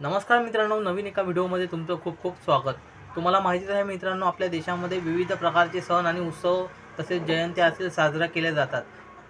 नमस्कार मित्रांनो नवीन एका व्हिडिओमध्ये तुमचं खूप खूप स्वागत. तुम्हाला माहितीच आहे मित्रांनो आपल्या देशामध्ये विविध प्रकारचे सण आणि उत्सव तसेच जयंत्या असेल साजरा केल्या जातात.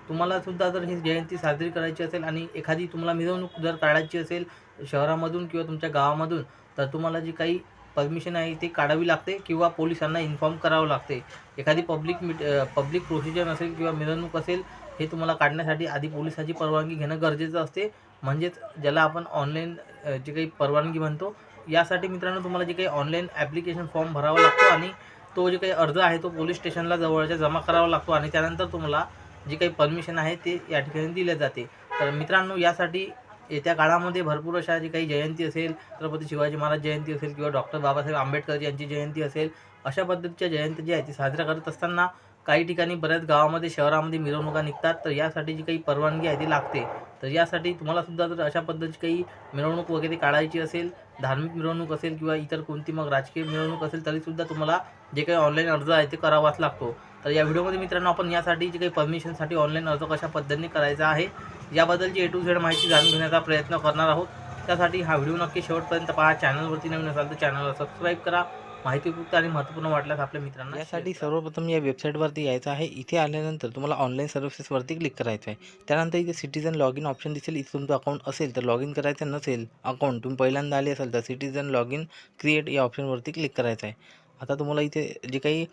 तुम्हाला सुद्धा जर ही जयंती साजरी करायची असेल आणि एखादी तुम्हाला मिरवणूक जर काढायची असेल शहरामधून किंवा तुमच्या गावामधून तर तुम्हाला जी काही परमिशन आहे ती काढावी लागते किंवा पोलिसांना इन्फॉर्म करावं लागते. एखादी पब्लिक मिट पब्लिक प्रोसिजर असेल किंवा मिरवणूक असेल हे तुम्हाला काढण्यासाठी आधी पोलिसाची परवानगी घेणं गरजेचं असते. म्हणजेच ज्याला आपण ऑनलाईन जी काही परवानगी म्हणतो यासाठी मित्रांनो तुम्हाला जे काही ऑनलाईन ॲप्लिकेशन फॉर्म भरावा लागतो आणि तो जे काही अर्ज आहे तो पोलीस स्टेशनला जवळच्या जमा करावा लागतो आणि त्यानंतर तुम्हाला जी काही परमिशन आहे ते या ठिकाणी दिले जाते. तर मित्रांनो यासाठी येत्या काळामध्ये भरपूर अशा जी काही जयंती असेल छत्रपती शिवाजी महाराज जयंती असेल किंवा डॉक्टर बाबासाहेब आंबेडकर यांची जयंती असेल अशा पद्धतीच्या जयंती जी आहे ती साजऱ्या करत असताना काही ठिकाणी बऱ्याच गावामध्ये शहरामध्ये मिरवणुका निघतात तर यासाठी जी काही परवानगी आहे ती लागते. तर यासाठी तुम्हालासुद्धा जर अशा पद्धतीची काही मिरवणूक वगैरे काढायची असेल धार्मिक मिरवणूक असेल किंवा इतर कोणती मग राजकीय मिरवणूक असेल तरीसुद्धा तुम्हाला जे काही ऑनलाईन अर्ज आहे ते करावाच लागतो. तर या व्हिडिओमध्ये मित्रांनो आपण यासाठी जे काही परमिशनसाठी ऑनलाईन अर्ज कशा पद्धतीने करायचा आहे याबद्दलची ए टू झेड माहिती जाणून घेण्याचा प्रयत्न करणार आहोत. त्यासाठी हा व्हिडिओ नक्की शेवटपर्यंत पहा. चॅनलवरती नवीन असाल तर चॅनलला सबस्क्राईब करा. माहिती उपयुक्त आणि महत्त्वपूर्ण वाटल्यास आपल्या मित्रांना यासाठी सर्वप्रथम या वेबसाईटवरती यायचं आहे. इथे आल्यानंतर तुम्हाला ऑनलाईन सर्व्हिसेसवरती क्लिक करायचं आहे. त्यानंतर इथे सिटीजन लॉग इन ऑप्शन दिसेल. इथे तुमचं अकाउंट असेल तर लॉग इन करायचं नसेल अकाउंट तुम्ही पहिल्यांदा आले असाल तर सिटीजन लॉग इन क्रिएट या ऑप्शनवरती क्लिक करायचं आहे. आता तुम्हाला इथे जे काही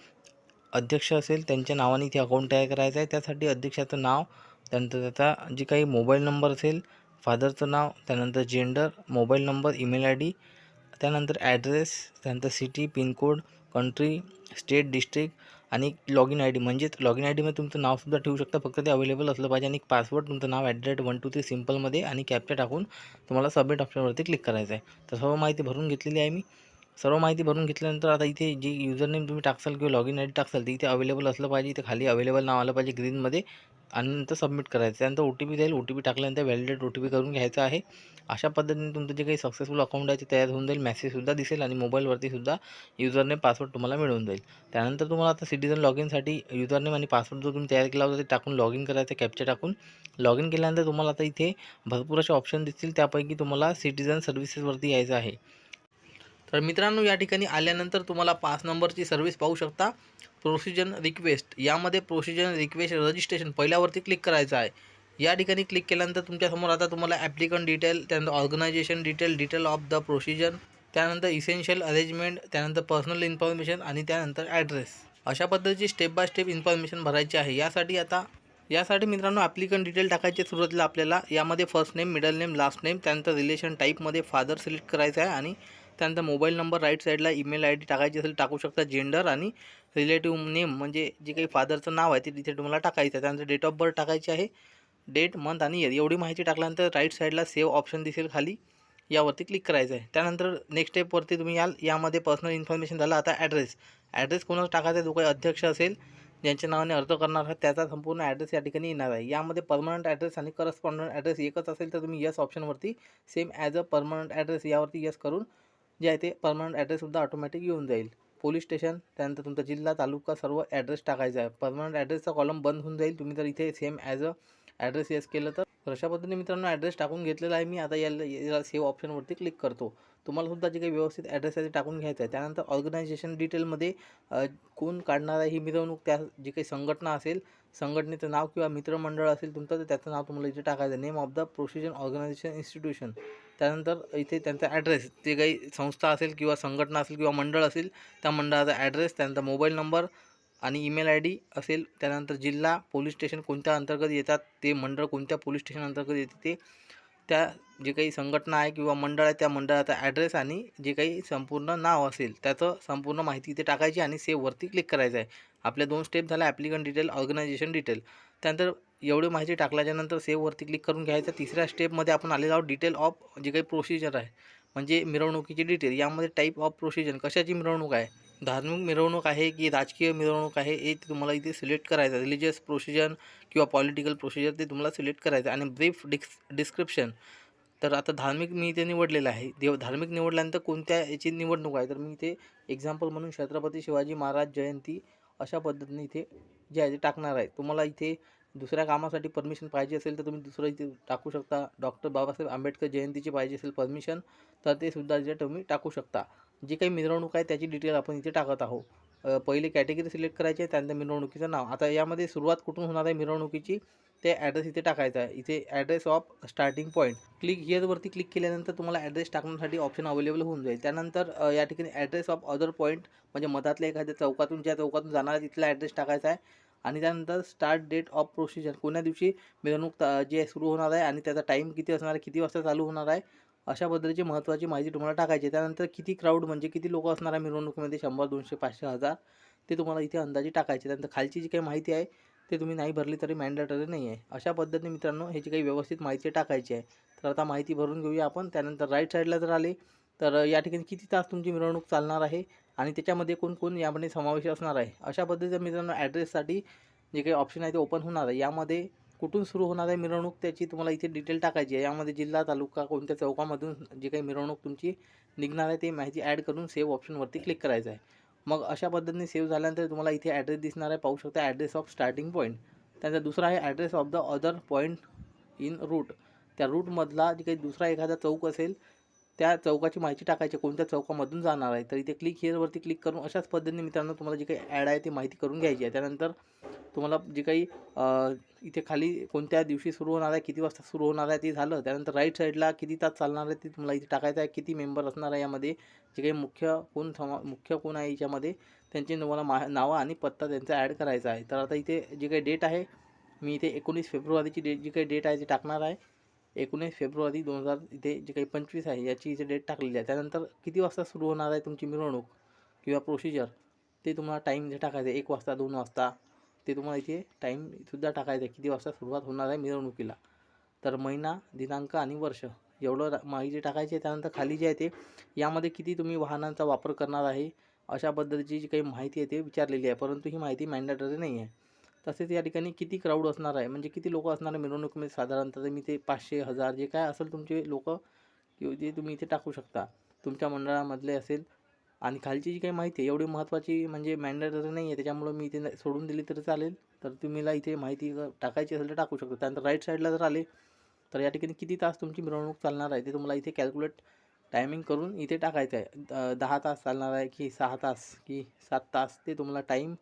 अध्यक्ष असेल त्यांच्या नावाने इथे अकाउंट तयार करायचं आहे. त्यासाठी अध्यक्षाचं नाव त्यानंतर त्याचा जे काही मोबाईल नंबर असेल फादरचं नाव त्यानंतर gender mobile number email I D त्यानंतर ॲड्रेस त्यानंतर city pin code country state district आणि लॉग इन आय डी. म्हणजेच लॉग इन आय डीमध्ये तुमचं नावसुद्धा ठेवू शकता. फक्त ते अवेलेबल असलं पाहिजे आणि पासवर्ड तुमचं नाव at the rate one two three सिम्पलमध्ये आणि कॅप्चा टाकून तुम्हाला सबमिट ऑप्शनवरती क्लिक करायचं आहे तर सर्व माहिती भरून घेतलेली आहे मी. सर्व माहिती भरून घेतल्यानंतर आता इथे जी युजर नेम तुम्ही टाकसाल किंवा लॉग इन आय डी टाकसाल ते इथे अवेलेबल असलं पाहिजे. इथे खाली अवेलेबल नाव आलं पाहिजे ग्रीनमध्ये आणि नंतर सबमिट करायचं. त्यानंतर ओ टी पी जाईल. ओ टी पी टाकल्यानंतर व्हॅलिडेट ओ टी पी करून घ्यायचं आहे. अशा पद्धतीने तुमचं जे काही सक्सेसफुल अकाउंट आहे ते तयार होऊन जाईल. मेसेजसुद्धा दिसेल आणि मोबाईलवरती सुद्धा युजरने पासवर्ड तुम्हाला मिळून जाईल. त्यानंतर तुम्हाला आता सिटीजन लॉग इनसाठी युजरनेम आणि पासवर्ड जो तुम्ही तयार केला होता ते टाकून लॉग इन करायचं कॅप्चर टाकून. लॉग इन केल्यानंतर तुम्हाला आता इथे भरपूर असे ऑप्शन दिसतील. त्यापैकी तुम्हाला सिटीजन सर्व्हिसेसवरती यायचं आहे. तर मित्रांनो या ठिकाणी आल्यानंतर तुम्हाला पाच नंबरची सर्व्हिस पाहू शकता. प्रोसिजन रिक्वेस्ट यामध्ये प्रोसिजन रिक्वेस्ट रजिस्ट्रेशन पहिल्यावरती क्लिक करायचं आहे. या ठिकाणी क्लिक केल्यानंतर तुमच्यासमोर आता तुम्हाला ॲप्लिकंट डिटेल त्यानंतर organisation detail detail of the procession त्यानंतर इसेन्शियल अरेंजमेंट त्यानंतर पर्सनल इन्फॉर्मेशन आणि त्यानंतर ॲड्रेस अशा पद्धतीची स्टेप बाय स्टेप इन्फॉर्मेशन भरायची आहे. यासाठी आता यासाठी मित्रांनो ॲप्लिकंट डिटेल टाकायचे सुरुवातीला आपल्याला यामध्ये first name middle name last name त्यानंतर रिलेशन टाईपमध्ये फादर सिलेक्ट करायचं आहे आणि त्यानंतर मोबाईल नंबर राईट साईडला ईमेल आय डी टाकायची असेल टाकू शकता. जेंडर आणि रिलेटिव्ह नेम म्हणजे जे काही फादरचं नाव आहे ते तिथे तुम्हाला टाकायचं आहे. त्यानंतर डेट ऑफ बर्थ टाकायची आहे. डेट मंथ आणि इयर एवढी माहिती टाकल्यानंतर राईट साईडला सेव्ह ऑप्शन दिसेल खाली. यावरती क्लिक करायचं आहे. त्यानंतर नेक्स्ट स्टेपवरती तुम्ही याल. यामध्ये पर्सनल इन्फॉर्मेशन झालं. आता ॲड्रेस. ॲड्रेस कोणाला टाकायचा आहे? जो काही अध्यक्ष असेल ज्यांच्या नावाने अर्ज करणार आहात त्याचा संपूर्ण ॲड्रेस या ठिकाणी येणार आहे. यामध्ये परमनंट ॲड्रेस आणि करस्पॉन्डंट ॲड्रेस एकच असेल तर तुम्ही yes ऑप्शनवरती same as a permanent address यावरती यस करून जे आहे ते परमनंट ॲड्रेससुद्धा ऑटोमॅटिक येऊन जाईल. पोलीस स्टेशन त्यानंतर तुमचा जिल्हा तालुका सर्व ॲड्रेस टाकायचा आहे. परमनंट ॲड्रेसचा कॉलम बंद होऊन जाईल. तुम्ही जर इथे same as a address yes केलं तर. तर अशा पद्धतीने मित्रांनो ॲड्रेस टाकून घेतलेला आहे मी. आता याला याला सेव्ह ऑप्शनवरती क्लिक करतो. तुम्हाला सुद्धा जे काही व्यवस्थित ॲड्रेस आहे ते टाकून घ्यायचं आहे. त्यानंतर ऑर्गनायझेशन डिटेलमध्ये कोण काढणार आहे ही मिरवणूक त्या जी काही संघटना असेल संघटनेचं नाव किंवा मित्रमंडळ असेल तुमचं तर त्याचं नाव तुम्हाला इथे टाकायचं name of the procession organization institution त्यानंतर इथे त्यांचा ॲड्रेस जे काही संस्था असेल किंवा संघटना असेल किंवा मंडळ असेल त्या मंडळाचा ॲड्रेस त्यानंतर मोबाईल नंबर आणि ईमेल आय डी असेल. त्यानंतर जिल्हा पोलीस स्टेशन कोणत्या अंतर्गत येतात ते मंडळ कोणत्या पोलीस स्टेशन अंतर्गत येते ते त्या जे काही संघटना आहे किंवा मंडळ आहे त्या मंडळाचा ॲड्रेस आणि जे काही संपूर्ण नाव असेल त्याचं संपूर्ण माहिती इथे टाकायची आणि सेव्हवरती क्लिक करायचं आहे. आपल्या दोन स्टेप झाल्या ॲप्लिकंट डिटेल ऑर्गनायझेशन डिटेल त्यानंतर एवढी माहिती टाकल्याच्यानंतर सेव्हवरती क्लिक करून घ्यायचं. तिसऱ्या स्टेपमध्ये आपण आलेलो आहोत डिटेल ऑफ जे काही प्रोसिजर आहे म्हणजे मिरवणुकीची डिटेल यामध्ये टाईप ऑफ प्रोसिजर कशाची मिरवणूक आहे? धार्मिक मिरवणूक आहे की राजकीय मिरवणूक आहे हे तुम्हाला इथे सिलेक्ट करायचं आहे. रिलिजियस प्रोसिजन किंवा पॉलिटिकल प्रोसिजर ते तुम्हाला सिलेक्ट करायचं आहे. आणि ब्रीफ डिक्स डिस्क्रिप्शन तर आता धार्मिक मी इथे निवडलेलं आहे. देव धार्मिक निवडल्यानंतर कोणत्या याची निवडणूक आहे? तर मी इथे एक्झाम्पल म्हणून छत्रपती शिवाजी महाराज जयंती अशा पद्धतीने इथे जे आहे ते टाकणार आहे. तुम्हाला इथे दुसऱ्या कामासाठी परमिशन पाहिजे असेल तर तुम्ही दुसरं इथे टाकू शकता. डॉक्टर बाबासाहेब आंबेडकर जयंतीची पाहिजे असेल परमिशन तर ते सुद्धा इथे तुम्ही टाकू शकता. जी काही मिरवणूक आहे त्याची डिटेल आपण इथे टाकत आहोत. पहिले कॅटेगरी सिलेक्ट करायची आहे त्यानंतर मिरवणुकीचं नाव. आता यामध्ये सुरुवात कुठून होणार आहे मिरवणुकीची? ते ॲड्रेस इथे टाकायचा आहे. इथे address of starting point click हिअरवरती click केल्यानंतर तुम्हाला ॲड्रेस टाकण्यासाठी ऑप्शन अवेलेबल होऊन जाईल. त्यानंतर या ठिकाणी ॲड्रेस ऑफ अदर पॉईंट म्हणजे मधातल्या एखाद्या चौकातून ज्या चौकातून जाणार आहे तिथला ॲड्रेस टाकायचा आहे. आणि त्यानंतर स्टार्ट डेट ऑफ प्रोसिजर कोण्या दिवशी मिरवणूक जे सुरू होणार आहे आणि त्याचा टाईम किती असणार आहे किती वाजता चालू होणार आहे अशा पद्धतीची महत्त्वाची माहिती तुम्हाला टाकायची आहे. त्यानंतर किती क्राऊड म्हणजे किती लोक असणार आहे मिरवणुकीमध्ये? शंभर दोनशे पाचशे हजार. ते तुम्हाला इथे अंदाजे टाकायचे त्यानंतर खालची जी काही माहिती आहे ते तुम्ही नाही भरली तरी मॅन्डेटरी नाही आहे. अशा पद्धतीने मित्रांनो ह्याची काही व्यवस्थित माहिती टाकायची आहे तर आता माहिती भरून घेऊया आपण. त्यानंतर राईट साईडला जर आले तर या ठिकाणी किती तास तुमची मिरवणूक चालणार आहे आणि त्याच्यामध्ये कोण कोण यामध्ये समावेश असणार आहे? अशा पद्धतीचं मित्रांनो ॲड्रेससाठी जे काही ऑप्शन आहे ते ओपन होणार आहे. यामध्ये कुठून सुरू होणार आहे मिरवणूक त्याची तुम्हाला इथे डिटेल टाकायची आहे. यामध्ये जिल्हा तालुका कोणत्या चौकामधून जी काही मिरवणूक तुमची निघणार आहे ते माहिती ॲड करून सेव्ह ऑप्शनवरती क्लिक करायचं आहे. मग अशा पद्धतीने सेव्ह झाल्यानंतर तुम्हाला इथे ॲड्रेस दिसणार आहे. पाहू शकता ॲड्रेस ऑफ स्टार्टिंग पॉईंट त्यानंतर दुसरा आहे address of the other point in route त्या रूटमधला जी काही दुसरा एखादा चौक असेल त्या चौकाची माहिती टाकायची कोणत्या चौकामधून जाणार आहे? तर इथे क्लिक हिअरवरती क्लिक करून अशाच पद्धतीने मित्रांनो तुम्हाला जी काही ॲड आहे ती माहिती करून घ्यायची आहे. त्यानंतर तुम्हाला जे काही इथे खाली कोणत्या दिवशी सुरू होणार आहे किती वाजता सुरू होणार आहे ते झालं. त्यानंतर राईट साईडला किती तास चालणार आहे ते तुम्हाला इथे टाकायचं आहे. किती मेंबर असणार आहे यामध्ये जे काही मुख्य कोण समा मुख्य कोण आहे याच्यामध्ये त्यांची तुम्हाला मा नावं आणि पत्ता त्यांचा ॲड करायचा आहे. तर आता इथे जी काही डेट आहे मी इथे एकोणीस फेब्रुवारीची डेट जी काही डेट आहे ती टाकणार आहे. एकोणीस फेब्रुवारी दोन हजार इथे जे काही पंचवीस आहे याची इथे डेट टाकलेली आहे. त्यानंतर किती वाजता सुरू होणार आहे तुमची मिरवणूक किंवा प्रोसिजर ते तुम्हाला टाईम इथे टाकायचं आहे. एक वाजता दोन वाजता. ते तुम्हाला इथे टाईमसुद्धा टाकायचं आहे. किती वाजता सुरुवात होणार आहे मिरवणुकीला? तर महिना दिनांक आणि वर्ष एवढं माहिती टाकायची आहे. त्यानंतर खाली जे आहे ते यामध्ये किती तुम्ही वाहनांचा वापर करणार आहे? अशा पद्धतीची जी काही माहिती आहे ते विचारलेली आहे. परंतु ही माहिती मॅन्डेटरी नाही आहे तसेच या ठिकाणी किती क्राऊड असणार आहे? म्हणजे किती लोक असणार आहे मिरवणुकीमध्ये साधारणतः मी ते पाचशे हजार जे काय असेल तुमचे लोक किंवा ते तुम्ही इथे टाकू शकता. तुमच्या मंडळामधले असेल. आणि खालची जी काही माहिती आहे एवढी महत्त्वाची म्हणजे मॅन्डेटरी नाही आहे त्याच्यामुळं मी इथे सोडून दिली तरी चालेल. तर तुम्हीला इथे माहिती टाकायची असेल तर टाकू शकतो. त्यानंतर राईट साईडला जर आले तर या ठिकाणी किती तास तुमची मिरवणूक चालणार आहे ते तुम्हाला इथे कॅल्क्युलेट टायमिंग करून इथे टाकायचं आहे. दहा तास चालणार आहे की सहा तास की सात तास ते तुम्हाला टाईम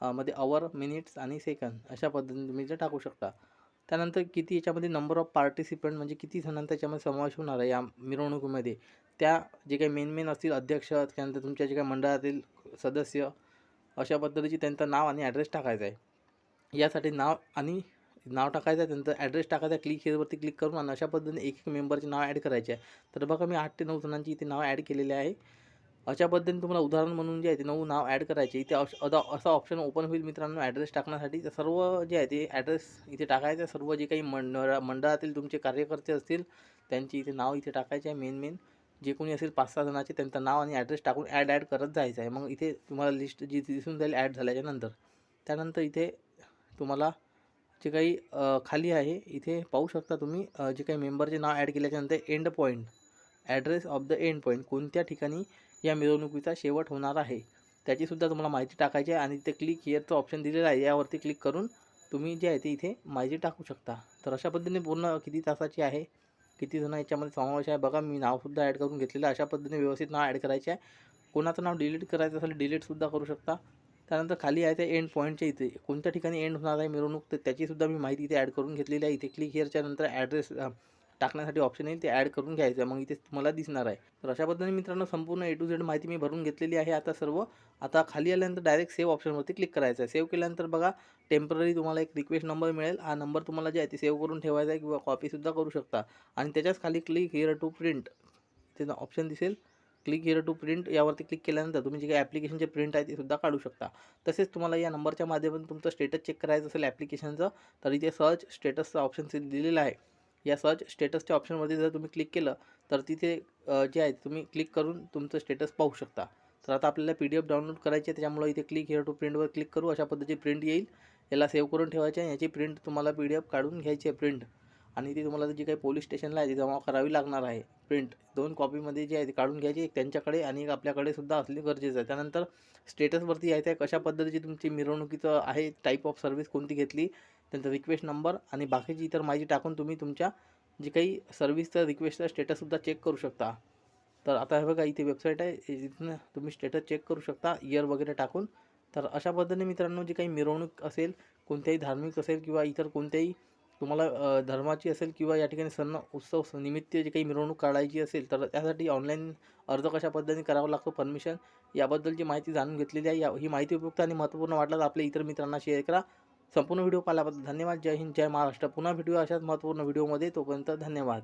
मध्ये अवर मिनिट्स आणि सेकंद अशा पद्धतीने तुम्ही जे टाकू शकता. त्यानंतर किती याच्यामध्ये नंबर ऑफ पार्टिसिपंट म्हणजे किती जणांचा याच्यामध्ये समावेश होणार आहे या मिरवणुकीमध्ये? त्या जे काही मेन मेन असतील अध्यक्ष त्यानंतर तुमच्या जे काही मंडळातील सदस्य अशा पद्धतीचे त्यांचं नाव आणि ॲड्रेस टाकायचा आहे. यासाठी नाव आणि नाव टाकायचं आहे त्यांचं ॲड्रेस टाकायचा आहे क्लिक हेवरती क्लिक करून आणि अशा पद्धतीने एक एक मेंबरचे नाव ॲड करायचे आहे. तर बघा मी आठ ते नऊ जणांची इथे नाव ॲड केलेले आहे. अशा पद्धतीने तुम्हाला उदाहरण म्हणून जे आहे ते नऊ नाव ॲड करायचे. इथे अदा असा ऑप्शन ओपन होईल मित्रांनो ॲड्रेस टाकण्यासाठी. सर्व जे आहे ते ॲड्रेस इथे टाकायचं. सर्व जे काही मंडळ मंडळातील तुमचे कार्यकर्ते असतील त्यांची इथे नाव इथे टाकायचे आहे मेन मेन जे कोणी असेल पाच सहा जणांचे त्यांचं नाव आणि ॲड्रेस टाकून ॲड ॲड करत जायचं आहे. मग इथे तुम्हाला लिस्ट जी दिसून जाईल ॲड झाल्याच्यानंतर. त्यानंतर इथे तुम्हाला जे काही खाली आहे इथे पाहू शकता तुम्ही जे काही मेंबरचे नाव ॲड केल्याच्यानंतर end point address of the end point कोणत्या ठिकाणी या मिरवणुकीचा शेवट होणार आहे. त्याचीसुद्धा तुम्हाला माहिती टाकायची आहे आणि ते क्लिक हिअरचं ऑप्शन दिलेलं आहे. यावरती क्लिक करून तुम्ही जे आहे ते इथे माहिती टाकू शकता. तर अशा पद्धतीने पूर्ण किती तासाची आहे किती जण याच्यामध्ये समावेश आहे बघा मी नावसुद्धा ॲड करून घेतलेलं अशा पद्धतीने व्यवस्थित नाव ॲड करायचे आहे. कोणाचं नाव डिलीट करायचं असेल डिलीटसुद्धा करू शकता. त्यानंतर खाली आहे ते एंड पॉईंटच्या इथे. कोणत्या ठिकाणी एंड होणार आहे मिरवणूक तर त्याचीसुद्धा मी माहिती इथे ॲड करून घेतलेली आहे. इथे क्लिक हिअरच्या नंतर ॲड्रेस टाकण्यासाठी ऑप्शन येईल ते ॲड करून घ्यायचं आहे. मग इथे तुम्हाला दिसणार आहे. तर अशा पद्धतीने मित्रांनो संपूर्ण ए टू झेड माहिती मी भरून घेतलेली आहे आता सर्व. आता खाली आल्यानंतर डायरेक्ट सेव्ह ऑप्शनवरती क्लिक करायचं आहे. सेव्ह केल्यानंतर बघा टेंपररी तुम्हाला एक रिक्वेस्ट नंबर मिळेल. हा नंबर तुम्हाला जे आहे ते सेव्ह करून ठेवायचा आहे किंवा कॉपीसुद्धा करू शकता. आणि त्याच्याच खाली क्लिक हिअर टू प्रिंट ते ऑप्शन दिसेल. क्लिक हिअर टू प्रिंट यावरती क्लिक केल्यानंतर तुम्ही जे काही ॲप्लिकेशनचे प्रिंट आहे ते सुद्धा काढू शकता. तसेच तुम्हाला या नंबरच्या माध्यमातून तुमचं स्टेटस चेक करायचं असेल ॲप्लिकेशनचं तर इथे सर्च स्टेटसचं ऑप्शन दिलेलं आहे. या सर्च स्टेटसच्या ऑप्शनमध्ये जर तुम्ही क्लिक केलं तर तिथे जे आहे तुम्ही क्लिक करून तुमचं स्टेटस पाहू शकता. तर आता आपल्याला पी डी एफ डाउनलोड करायची आहे त्याच्यामुळे इथे क्लिक हिअर टू प्रिंटवर क्लिक करू अशा पद्धतीची प्रिंट येईल. याला सेव्ह करून ठेवायचे आहे याची प्रिंट तुम्हाला पी डी एफ काढून घ्यायची आहे प्रिंट आणि ती तुम्हाला जी काही पोलीस स्टेशनला आहे ती जमा करावी लागणार आहे प्रिंट दोन कॉपीमध्ये जे आहे ती काढून घ्यायची एक त्यांच्याकडे आणि एक आपल्याकडे सुद्धा असणे गरजेचं आहे. त्यानंतर स्टेटसवरती यायचं आहे कशा पद्धतीची तुमची मिरवणुकीचं आहे टाईप ऑफ सर्व्हिस कोणती घेतली त्यांचा रिक्वेस्ट नंबर आणि बाकीची इतर माहिती टाकून तुम्ही तुमच्या जे काही सर्व्हिसचं रिक्वेस्टचा स्टेटससुद्धा चेक करू शकता. तर आता हे बघा इथे वेबसाईट आहे. इथनं तुम्ही स्टेटस चेक करू शकता इयर वगैरे टाकून. तर अशा पद्धतीने मित्रांनो जी काही मिरवणूक असेल कोणत्याही धार्मिक असेल किंवा इतर कोणत्याही तुम्हाला धर्माची असेल किंवा या ठिकाणी सण उत्सव निमित्त जी काही मिरवणूक काढायची असेल तर त्यासाठी ऑनलाईन अर्ज कशा पद्धतीने करावा लागतो परमिशन याबद्दलची माहिती जाणून घेतलेली आहे या ही माहिती उपयुक्त आणि महत्त्वपूर्ण वाटल्यास आपल्या इतर मित्रांना शेअर करा. संपूर्ण व्हिडिओ पाहिल्याबद्दल धन्यवाद. जय हिंद जय महाराष्ट्र. पुन्हा व्हिडिओ अशाच महत्त्वपूर्ण व्हिडिओमध्ये. तोपर्यंत धन्यवाद.